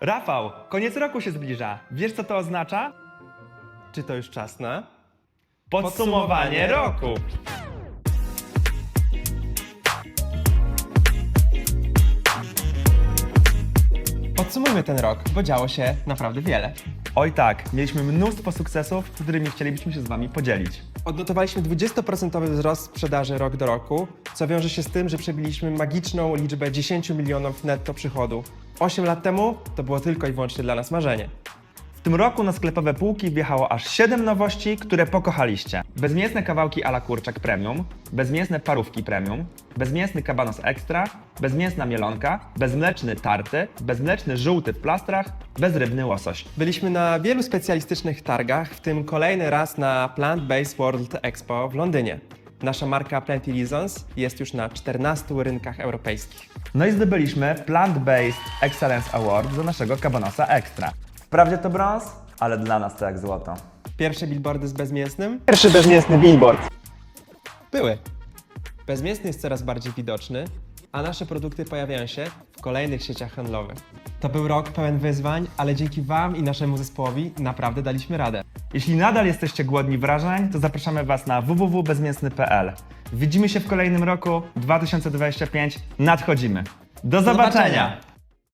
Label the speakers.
Speaker 1: Rafał, koniec roku się zbliża. Wiesz co to oznacza?
Speaker 2: Czy to już czas na?
Speaker 1: Podsumowanie roku.
Speaker 2: Podsumujmy ten rok, bo działo się naprawdę wiele.
Speaker 1: Oj tak, mieliśmy mnóstwo sukcesów, którymi chcielibyśmy się z Wami podzielić.
Speaker 2: Odnotowaliśmy 20% wzrost sprzedaży rok do roku, co wiąże się z tym, że przebiliśmy magiczną liczbę 10 milionów netto przychodu. 8 lat temu to było tylko i wyłącznie dla nas marzenie.
Speaker 1: W tym roku na sklepowe półki wjechało aż 7 nowości, które pokochaliście. Bezmięsne kawałki ala kurczak premium, bezmięsne parówki premium, bezmięsny kabanos extra, bezmięsna mielonka, bezmleczny tarty, bezmleczny żółty w plastrach, bezrybny łosoś.
Speaker 2: Byliśmy na wielu specjalistycznych targach, w tym kolejny raz na Plant Based World Expo w Londynie. Nasza marka Plenty Reasons jest już na 14 rynkach europejskich.
Speaker 1: No i zdobyliśmy Plant Based Excellence Award za naszego kabanosa extra. Wprawdzie to brąz, ale dla nas to jak złoto.
Speaker 2: Pierwsze billboardy z bezmięsnym
Speaker 3: Pierwszy bezmięsny billboard.
Speaker 2: były. Bezmięsny jest coraz bardziej widoczny, a nasze produkty pojawiają się w kolejnych sieciach handlowych. To był rok pełen wyzwań, ale dzięki Wam i naszemu zespołowi naprawdę daliśmy radę.
Speaker 1: Jeśli nadal jesteście głodni wrażeń, to zapraszamy Was na www.bezmięsny.pl. Widzimy się w kolejnym roku 2025. Nadchodzimy. Do zobaczenia.
Speaker 2: zobaczenia.